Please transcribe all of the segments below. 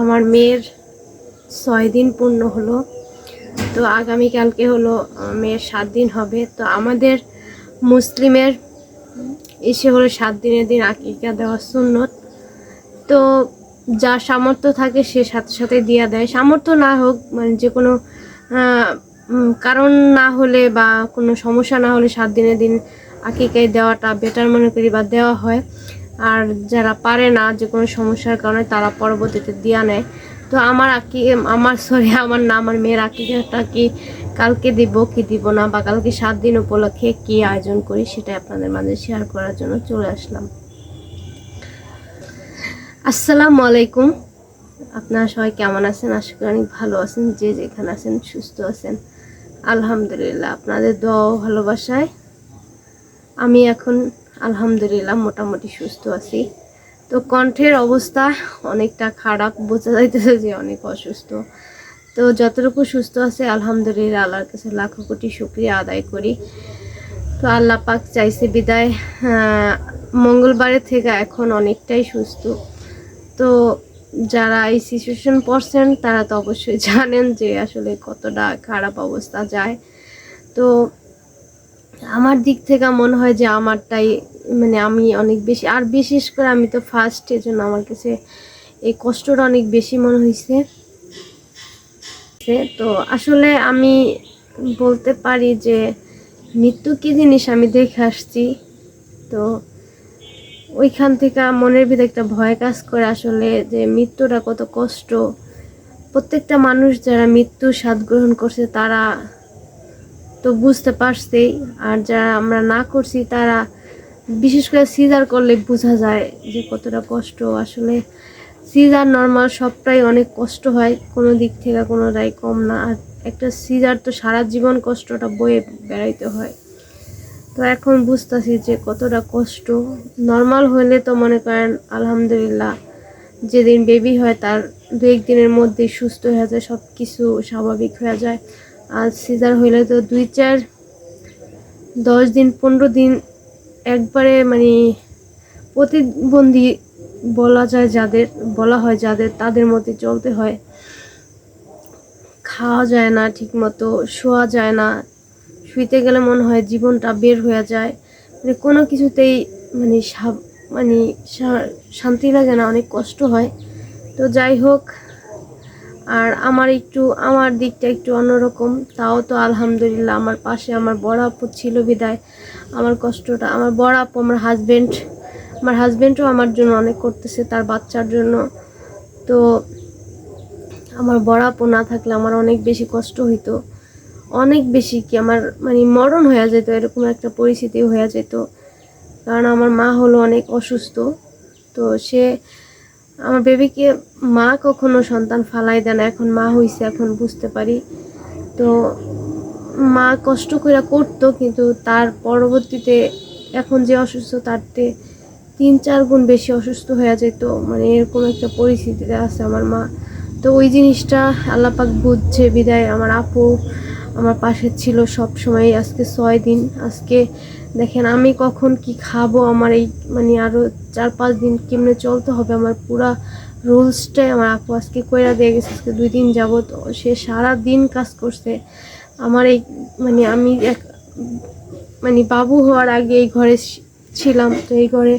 আমার মেয়ের ছয় দিন পূর্ণ হলো, তো আগামীকালকে হলো মেয়ের সাত দিন হবে। তো আমাদের মুসলিমের এসে হলো সাত দিনের দিন আকিকা দেওয়া সুন্নত। তো যা সামর্থ্য থাকে সে সাথে সাথে দিয়ে দেয়। সামর্থ্য না হোক মানে যে কোনো কারণ না হলে বা কোনো সমস্যা না হলে সাত দিনের দিন আকিকায় দেওয়াটা বেটার মনে করি বা দেওয়া হয়। আর যারা পারে না যে কোনো সমস্যার কারণে তারা পরবর্তীতে দিয়া নেয়। তো আমার আকি, আমার সরি আমার না আমার মেয়ের আকিকাটা কি কালকে দিব, কি দিব না বা কালকে সাত দিন উপলক্ষে কি আয়োজন করি সেটা আপনাদের মাঝে শেয়ার করার জন্য চলে আসলাম। আসসালামু আলাইকুম। আপনারা সবাই কেমন আছেন? আশা করি অনেক ভালো আছেন, যে যেখানে আছেন সুস্থ আছেন। আলহামদুলিল্লাহ, আপনাদের দোয়া ভালোবাসায়। আমি এখন আলহামদুলিল্লাহ মোটামুটি সুস্থ আছি। তো কণ্ঠের অবস্থা অনেকটা খারাপ, বোঝা যাইতেছে যে অনেক অসুস্থ। তো যতটুকু সুস্থ আছে, আলহামদুলিল্লাহ, আল্লাহর কাছে লাখো কোটি শুক্রিয়া আদায় করি। তো আল্লাহ পাক চাইছে বিদায়। মঙ্গলবারের থেকে এখন অনেকটাই সুস্থ। তো যারা এই সিচুয়েশন পড়ছেন, তারা তো অবশ্যই জানেন যে আসলে কতটা খারাপ অবস্থা যায়। তো আমার দিক থেকে মনে হয় যে আমারটাই মানে আমি অনেক বেশি, আর বিশেষ করে আমি তো ফার্স্ট এজন্য আমার কাছে এই কষ্টটা অনেক বেশি মনে হয়েছে তো আসলে আমি বলতে পারি যে মৃত্যু কি জিনিস আমি দেখে আসছি। তো ওইখান থেকে মনের ভিতরে একটা ভয় কাজ করে আসলে যে মৃত্যুটা কত কষ্ট। প্রত্যেকটা মানুষ যারা মৃত্যু স্বাদ গ্রহণ করছে তারা তো বুঝতে পারছেই, আর যারা আমরা না করছি তারা বিশেষ করে সিজার করলে বোঝা যায় যে কতটা কষ্ট। আসলে সিজার নর্মাল সবটাই অনেক কষ্ট হয়, কোনো দিক থেকে কোনোটাই কম না। আর একটা সিজার তো সারা জীবন কষ্টটা বয়ে বেড়াইতে হয়। তো এখন বুঝতেছি যে কতটা কষ্ট। নর্মাল হলে তো মনে করেন, আলহামদুলিল্লাহ, যেদিন বেবি হয় তার দু একদিনের মধ্যেই সুস্থ হয়ে যায় সব কিছু স্বাভাবিক হয়ে যায়। আর সিজার হইলে তো দুই চার, দশ দিন, পনেরো দিন একবারে মানে প্রতিবন্ধী বলা যায় যাদের, বলা হয় যাদের, তাদের মধ্যে চলতে হয়। খাওয়া যায় না ঠিকমতো, শোয়া যায় না। শুইতে গেলে মনে হয় জীবনটা বের হয়ে যায়। মানে কোনো কিছুতেই মানে মানে শান্তি লাগে না, অনেক কষ্ট হয়। তো যাই হোক, আর আমার একটু, আমার দিকটা একটু অন্যরকম। তাও তো আলহামদুলিল্লাহ আমার পাশে আমার বড় আপু ছিল বিদায়। আমার কষ্টটা, আমার বড় আপু আমার হাজব্যান্ড আমার হাজব্যান্ডও আমার জন্য অনেক করতেছে, তার বাচ্চার জন্য। তো আমার বড় আপু না থাকলে আমার অনেক বেশি কষ্ট হইতো। অনেক বেশি কি আমার মানে মরণ হয়ে যেত এরকম একটা পরিস্থিতি হয়ে যেত কারণ আমার মা হলো অনেক অসুস্থ, তো সে আমার বেবিকে মা কখনো সন্তান ফালাই দেয় না। এখন মা হইছে, এখন বুঝতে পারি। তো মা কষ্ট করে করতো, কিন্তু তার পরবর্তীতে এখন যে অসুস্থ তার তে তিন, চার গুণ বেশি অসুস্থ হয়ে যেত মানে এরকম একটা পরিস্থিতিতে আছে আমার মা। তো ওই জিনিসটা আল্লাপাক বুঝছে, বিদায়। আমার আপু আমার পাশে ছিল সব সময়, আজকে ছয় দিন, আজকে দেখেন আমি কখন কি খাব, আমার এই মানে আরও চার পাঁচ দিন কেমনে চলতে হবে, আমার পুরা রুলসটাই আমার আপু আজকে কইরা দিয়ে গেছে, আজকে দুই দিন যাবত সে সারা দিন কাজ করছে। আমার এই মানে আমি এক মানে বাবু হওয়ার আগে এই ঘরে ছিলাম, তো এই ঘরে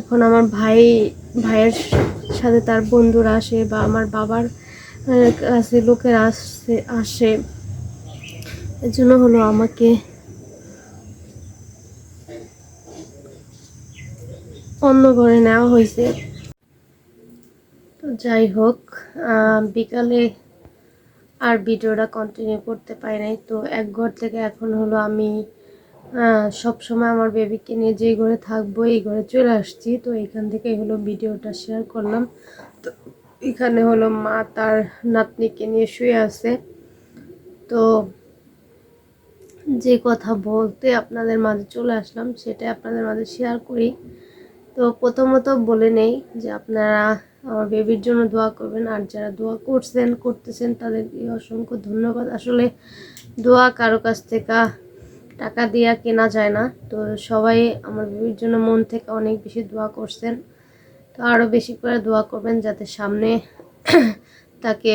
এখন আমার ভাই, ভাইয়ের সাথে তার বন্ধুরা আসে বা আমার বাবার কাছে লোকেরা আসে আসে। এর জন্য হলো আমাকে অন্য ঘরে নেওয়া হয়েছে। তো যাই হোক বিকালে আর ভিডিওটা কন্টিনিউ করতে পারি নাই। তো এক ঘর থেকে এখন হলো আমি সব সময় আমার বেবিকে নিয়ে যেই ঘরে থাকব এই ঘরে চলে আসছি। তো এখান থেকেই হলো ভিডিওটা শেয়ার করলাম। তো এখানে হলো মা তার নাতনিকে নিয়ে শুয়ে আছে। তো যে কথা বলতে আপনাদের মাঝে চলে আসলাম, সেটাই আপনাদের মাঝে শেয়ার করি। তো প্রথমত বলে নেই যে আপনারা আমার বেবির জন্য দোয়া করবেন, আর যারা দোয়া করছেন, করতেছেন, তাদেরকে অসংখ্য ধন্যবাদ। আসলে দোয়া কারও কাছ থেকে টাকা দিয়া কেনা যায় না। তো সবাই আমার বেবির জন্য মন থেকে অনেক বেশি দোয়া করছেন। তো আরও বেশি করে দোয়া করবেন যাতে সামনে তাকে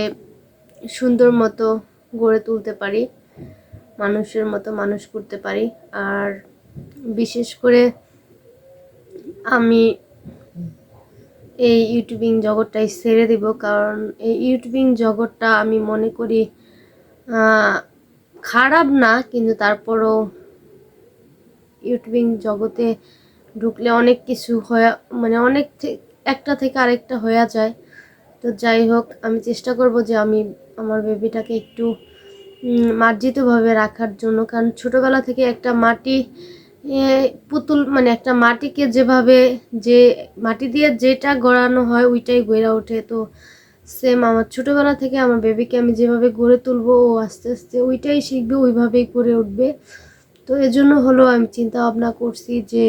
সুন্দর মতো গড়ে তুলতে পারি। মানুষের মতো মানুষ করতে পারি। আর বিশেষ করে আমি এই ইউটিউবিং জগৎটাই ছেড়ে দিব, কারণ এই ইউটিউবিং জগৎটা আমি মনে করি খারাপ না, কিন্তু তারপরও ইউটিউবিং জগতে ঢুকলে অনেক কিছু হয়ে মানে অনেক একটা থেকে আরেকটা হয়ে যায়। তো যাই হোক, আমি চেষ্টা করব যে আমি আমার বেবিটাকে একটু মার্জিতভাবে রাখার জন্য। কারণ ছোটোবেলা থেকে একটা মাটি পুতুল মানে একটা মাটিকে যেভাবে যে, মাটি দিয়ে যেটা গড়ানো হয় ওইটাই গড়ে ওঠে। তো সেম আমার ছোটোবেলা থেকে আমার বেবিকে আমি যেভাবে গড়ে তুলবো, ও আস্তে আস্তে ওইটাই শিখবে, ওইভাবেই গড়ে উঠবে। তো এজন্য হলো আমি চিন্তা ভাবনা করছি যে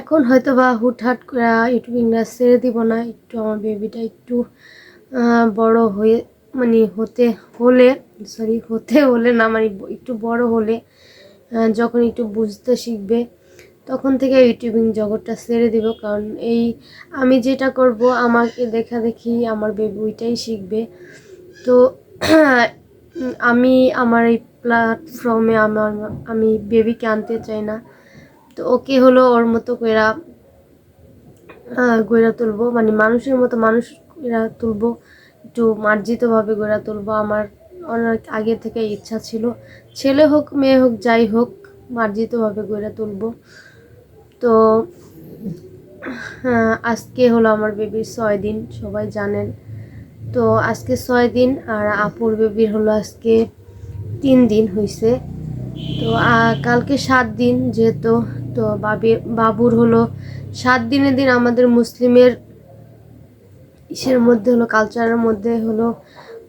এখন হয়তো বা হুটহাট করে ইউটিউবিংটা ছেড়ে দিব না। একটু আমার বেবিটা একটু বড় হয়ে মানে হতে হলে সরি হতে হলে না মানে একটু বড় হলে যখন একটু বুঝতে শিখবে, তখন থেকে ইউটিউবিং জগৎটা ছেড়ে দিব। কারণ এই আমি যেটা করব, আমাকে দেখা দেখি আমার বেবি ওইটাই শিখবে। তো আমি আমার এই প্ল্যাটফর্মে আমার, আমি বেবিকে আনতে চাই না। তো ওকে হলো ওর মতো কইরা গড়া তুলবো। মানে মানুষের মতো মানুষ এরা তুলবো। একটু মার্জিতভাবে গড়া তুলবো। আমার অনেক আগে থেকে ইচ্ছা ছিল। ছেলে হোক মেয়ে হোক যাই হোক মার্জিতভাবে গড়ে তুলব। তো হ্যাঁ, আজকে হলো আমার বেবির ছয় দিন সবাই জানেন। তো আজকে ছয় দিন আর আপুর বেবির হলো আজকে তিন দিন হয়েছে তো কালকে সাত দিন যেহেতু তো বাবি বাবুর হলো সাত দিনের দিন আমাদের মুসলিমের ইসের মধ্যে হলো কালচারের মধ্যে হলো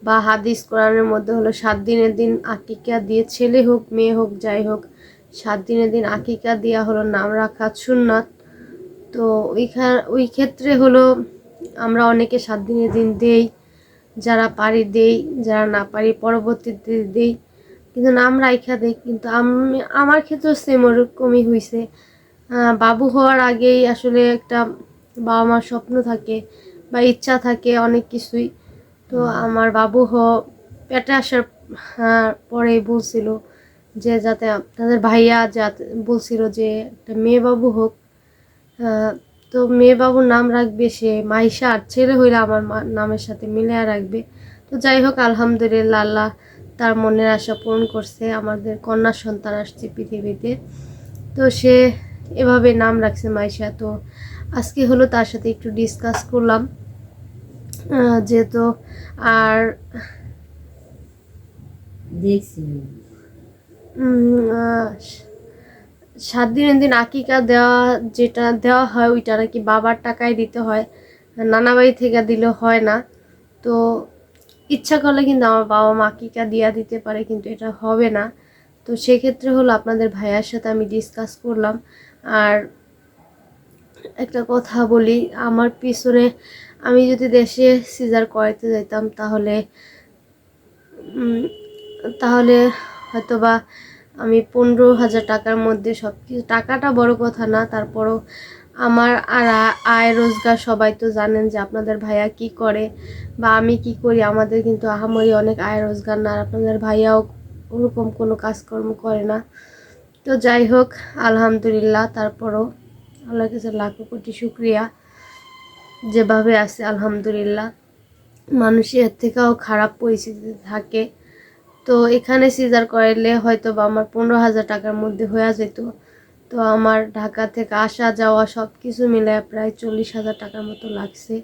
বা হাদিস কোরআনের মধ্যে হলো, সাত দিনের দিন আকিকা দিয়ে ছেলে হোক, মেয়ে হোক, যাই হোক, সাত দিনের দিন আকিকা দেওয়া হলো, নাম রাখা সুন্নাত। তো ওইখান ওই ক্ষেত্রে হলো আমরা অনেকে সাত দিনের দিন দেই, যারা পারি দেই, যারা না পারি পরবর্তীতে দেই, কিন্তু নাম রাইখা দেই। কিন্তু আমি, আমার ক্ষেত্রেও সেম ওরকমই হয়েছে বাবু হওয়ার আগেই আসলে একটা বাবা মার স্বপ্ন থাকে বা ইচ্ছা থাকে অনেক কিছুই। তো আমার বাবু হ পেটে আসার হ্যাঁ, পরেই বলছিল যে যাতে তাদের ভাইয়া যাতে বলছিল যে একটা মেয়ে বাবু হোক। আহ, তো মেয়ে বাবুর নাম রাখবে সে মাইশা আর ছেলে হইলে আমার মা- নামের সাথে মিলিয়ে রাখবে। তো যাই হোক আলহামদুলিল্লাহ আল্লাহ তার মনের আশা পূরণ করছে। আমাদের কন্যা সন্তান আসছে পৃথিবীতে। তো সে এভাবে নাম রাখছে মাইশা। তো আজকে হলো তার সাথে একটু ডিসকাস করলাম। যেহেতু আর সাত দিনের দিন আকিকা দেওয়া যেটা দেওয়া হয় ওইটা নাকি বাবার টাকায় দিতে হয় নানা বাড়ি থেকে দিলে হয় না। তো ইচ্ছা করলে কিন্তু আমার বাবা মা আকিকা দিয়া দিতে পারে কিন্তু এটা হবে না। তো সেক্ষেত্রে হলো আপনাদের ভাইয়ার সাথে আমি ডিসকাস করলাম। আর একটা কথা বলি আমার পিছনে আমি যদি দেশে সিজার করাইতে যাইতাম, তাহলে তাহলে হয়তোবা আমি পনেরো হাজার টাকার মধ্যে সব কিছু টাকাটা বড় কথা না, তারপরও আমার আর আয় রোজগার সবাই তো জানেন যে আপনাদের ভাইয়া কি করে বা আমি কি করি। আমাদের কিন্তু আহামরি অনেক আয় রোজগার না, আর আপনাদের ভাইয়াও ওরকম কোনো কাজকর্ম করে না। তো যাই হোক, আলহামদুলিল্লাহ, তারপরও আল্লাহর কাছে লাখো কোটি শুক্রিয়া। যেভাবে আছে, আলহামদুলিল্লাহ। মানুষ এর থেকেও খারাপ পরিস্থিতিতে থাকে। তো এখানে সিজার করাইলে হয়তো বা আমার পনেরো হাজার টাকার মধ্যে হয়ে যেত। তো আমার ঢাকা থেকে আসা যাওয়া সব কিছু মিলে প্রায় চল্লিশ হাজার টাকার মতো লাগছে।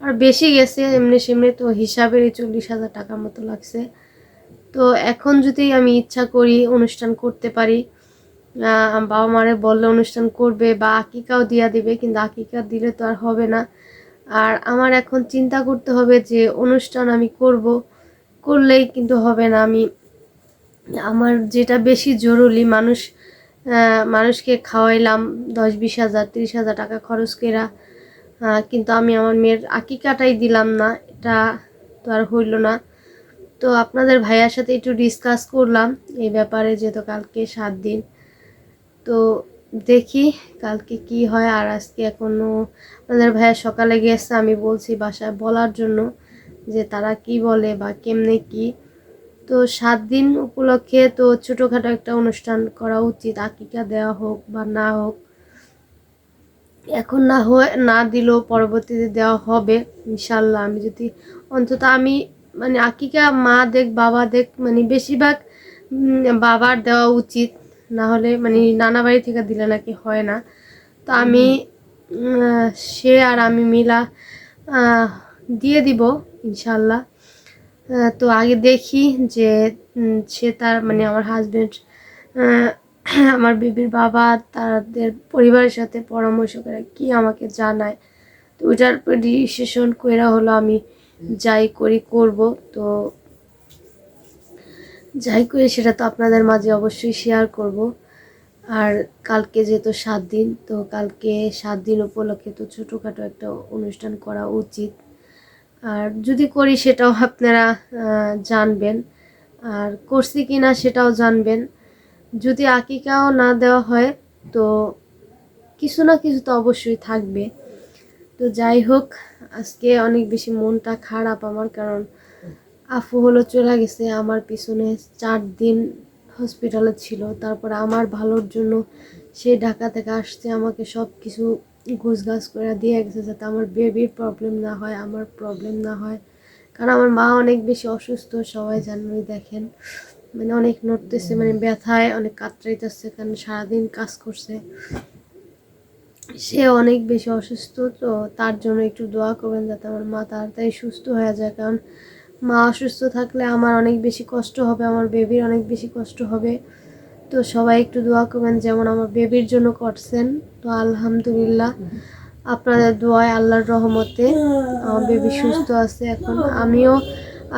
আর বেশি গেছে, এমনি সেমনি তো হিসাবেরই চল্লিশ হাজার টাকার মতো লাগছে। তো এখন যদি আমি ইচ্ছা করি অনুষ্ঠান করতে পারি বাবা মারে বললে অনুষ্ঠান করবে বা আকিকাও দিয়া দিবে, কিন্তু আকিকা দিলে তো আর হবে না। আর আমার এখন চিন্তা করতে হবে যে অনুষ্ঠান আমি করব, করলেই কিন্তু হবে না। আমি, আমার যেটা বেশি জরুরি, মানুষ মানুষকে খাওয়াইলাম দশ বিশ হাজার, তিরিশ হাজার টাকা খরচ করা কিন্তু আমি আমার মেয়ের আকিকাটাই দিলাম না। এটা তো আর হইল না। তো আপনাদের ভাইয়ার সাথে একটু ডিসকাস করলাম এই ব্যাপারে, যেহেতু কালকে সাত দিন। তো দেখি কালকে কি হয় আর আজকে এখনও আপনাদের ভাইয়া সকালে গেছে, আমি বলছি বাসায় বলার জন্য যে তারা কি বলে বা কেমনে কি। তো সাত দিন উপলক্ষে তো ছোটোখাটো একটা অনুষ্ঠান করা উচিত, আকিকা দেওয়া হোক বা না হোক। এখন না হয়, না দিলেও পরবর্তীতে দেওয়া হবে, ইনশাল্লাহ। আমি যদি অন্তত আমি মানে আকিকা মা দেখ, বাবা দেখ মানে বেশিরভাগ বাবার দেওয়া উচিত। না হলে মানে নানা বাড়ি থেকে দিলে নাকি হয় না। তো আমি সে আর আমি মিলা দিয়ে দিব ইনশাল্লাহ। তো আগে দেখি যে সে তার মানে আমার হাজবেন্ড আমার বেবির বাবা, তাদের পরিবারের সাথে পরামর্শ করে কি আমাকে জানায়। তো উপর ডিসিশন কইরা হলো আমি যাই করি, করব। তো যাই করি, সেটা তো আপনাদের মাঝে অবশ্যই শেয়ার করব। আর কালকে যেহেতু সাত দিন, তো কালকে সাত দিন উপলক্ষে তো ছোটোখাটো একটা অনুষ্ঠান করা উচিত। আর যদি করি, সেটাও আপনারা জানবেন। আর করছি কি না সেটাও জানবেন। যদি আকিকাও না দেওয়া হয়, তো কিছু না কিছু তো অবশ্যই থাকবে। তো যাই হোক, আজকে অনেক বেশি মনটা খারাপ আমার, কারণ আফু হলো চলে গেছে আমার পিছনে চার দিন হসপিটালে ছিল। তারপর আমার ভালোর জন্য সে ঢাকা থেকে আসছে আমাকে সব কিছু গোছগাছ করে দিয়ে গেছে যাতে আমার বেবির প্রবলেম না হয় আমার প্রবলেম না হয়। কারণ আমার মা অনেক বেশি অসুস্থ সবাই জানুই দেখেন। মানে অনেক নড়তেছে মানে ব্যথায় অনেক কাতরাইতেছে কারণ সারাদিন কাজ করছে। সে অনেক বেশি অসুস্থ তো তার জন্য একটু দোয়া করবেন যাতে আমার মা তাড়াতাড়ি সুস্থ হয়ে যায় কারণ মা অসুস্থ থাকলে আমার অনেক বেশি কষ্ট হবে, আমার বেবির অনেক বেশি কষ্ট হবে। তো সবাই একটু দোয়া করবেন যেমন আমার বেবির জন্য করছেন। তো আলহামদুলিল্লাহ, আপনাদের দোয়ায় আল্লাহর রহমতে আমার বেবি সুস্থ আছে এখন। আমিও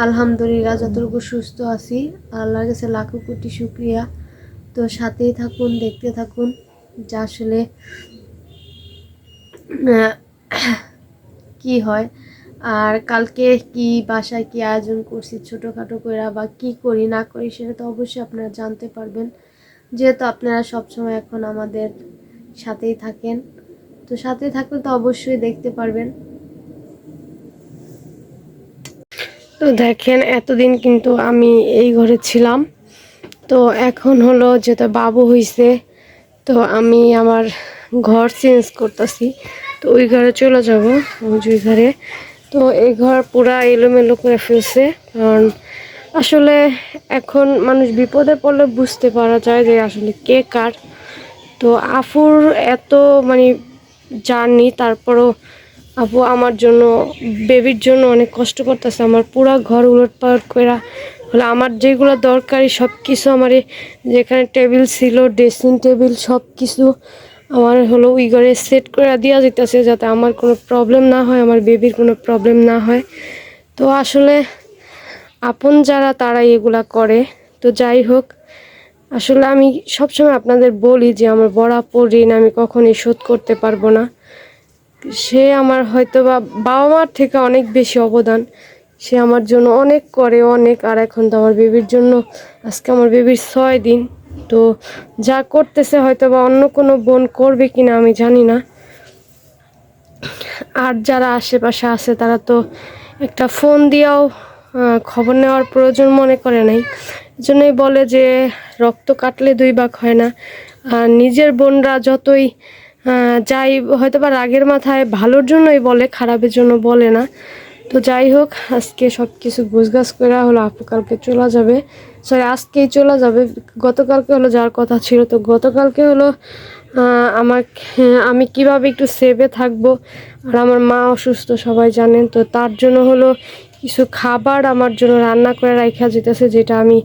আলহামদুলিল্লাহ যতটুকু সুস্থ আছি, আল্লাহর কাছে লাখো কোটি শুক্রিয়া। তো সাথেই থাকুন, দেখতে থাকুন, যা আসলে কি হয়। আর কালকে কি বাসায় কি আয়োজন করছি, ছোটোখাটো করে বা কি করি, না করি, সেটা তো অবশ্যই আপনারা জানতে পারবেন। যেহেতু আপনারা সবসময় এখন আমাদের সাথেই থাকেন, তো সাথে থাকলে তো অবশ্যই দেখতে পারবেন। তো দেখেন, এতদিন কিন্তু আমি এই ঘরে ছিলাম। তো এখন হলো যেটা বাবু হইছে, তো আমি আমার ঘর চেঞ্জ করতেছি। তো ওই ঘরে চলে যাব ওই ঘরে। তো এই ঘর পুরা এলোমেলো করে ফেলছে, কারণ আসলে এখন মানুষ বিপদে পড়লে বুঝতে পারা যায় যে আসলে কে কার। তো আফুর এত মানে জার্নি, তারপরও আপু আমার জন্য, বেবির জন্য অনেক কষ্ট করতেছে। আমার পুরা ঘর উলট পালট করা হলে, আমার যেগুলো দরকারি সব কিছু আমার যেখানে টেবিল ছিল, ড্রেসিং টেবিল সব কিছু আমার হলো ওই ঘরে সেট করে দেওয়া যেতেছে যাতে আমার কোনো প্রবলেম না হয়, আমার বেবির কোনো প্রবলেম না হয়। তো আসলে আপন যারা তারা এগুলা করে। তো যাই হোক, আসলে আমি সবসময় আপনাদের বলি যে আমার বরাবর ঋণ আমি কখনই শোধ করতে পারব না। সে আমার হয়তো বা বাবা মার থেকে অনেক বেশি অবদান। সে আমার জন্য অনেক করে, অনেক। আর এখন তো আমার বেবির জন্য, আজকে আমার বেবির ছয় দিন। তো যা করতেছে হয়তো বা অন্য কোনো বোন করবে কিনা আমি জানি না। আর যারা আশেপাশে আছে তারা তো একটা ফোন দিয়েও খবর নেওয়ার প্রয়োজন মনে করে নাই। জন্যই বলে যে রক্ত কাটলে দুই ভাগ হয় না। আর নিজের বোনরা যতই যাই হয়তো বা রাগের মাথায় ভালোর জন্যই বলে, খারাপের জন্য বলে না। তো যাই হোক, আজকে সব কিছু গুছগাছ করা হলো, আপু কালকে চলে যাবে। সরি আজকেই চলে যাবে। গতকালকে হলো যার কথা ছিল, তো গতকালকে হলো আমার, আমি কীভাবে একটু সেভে থাকব? আর আমার মা অসুস্থ, সবাই জানেন। তো তার জন্য হলো কিছু খাবার আমার জন্য রান্না করে রাখা যেতেছে, যেটা আমি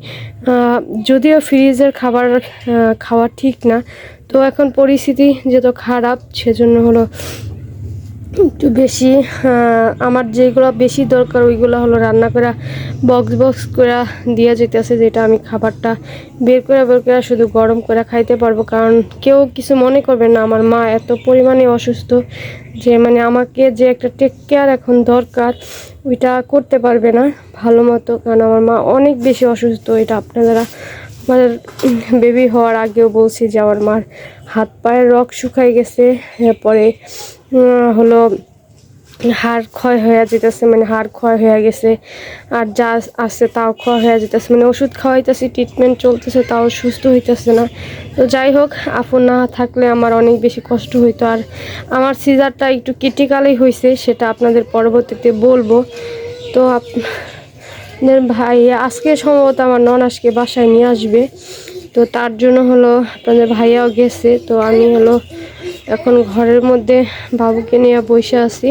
যদিও ফ্রিজের খাবার খাওয়া ঠিক না। তো এখন পরিস্থিতি যেহেতু খারাপ, সেজন্য হলো একটু বেশি আমার যেগুলো বেশি দরকার ওইগুলো হলো রান্না করা বক্স বক্স করে দিয়ে যেতেছে যেটা আমি খাবারটা বের করে বের করে, শুধু গরম করে খাইতে পারব। কারণ কেউ কিছু মনে করবে না, আমার মা এত পরিমাণে অসুস্থ যে মানে আমাকে যে একটা টেক কেয়ার এখন দরকার, ওইটা করতে পারবে না ভালো মতো। কারণ আমার মা অনেক বেশি অসুস্থ, এটা আপনারা, আমার বেবি হওয়ার আগেও বলছি যে আমার মার হাত পায়ের রক শুকাই গেছে, এরপরে হলো হাড় ক্ষয় হয়ে যেতেছে মানে হাড় ক্ষয় হয়ে গেছে। আর যা আছে তাও ক্ষয় হয়ে যেতেছে মানে ওষুধ খাওয়াইতেছি ট্রিটমেন্ট চলতেছে, তাও সুস্থ হইতেছে না। তো যাই হোক, আপু না থাকলে আমার অনেক বেশি কষ্ট হইতো। আর আমার সিজারটা একটু ক্রিটিক্যালই হয়েছে সেটা আপনাদের পরবর্তীতে বলব। তো আপ- আপনাদের ভাই, আজকে সম্ভবত আমার ননাসকে বাসায় নিয়ে আসবে। তো তার জন্য হলো আপনাদের ভাইয়াও গেছে, তো আমি হলো এখন ঘরের মধ্যে বাবুকে নিয়ে বসে আছি।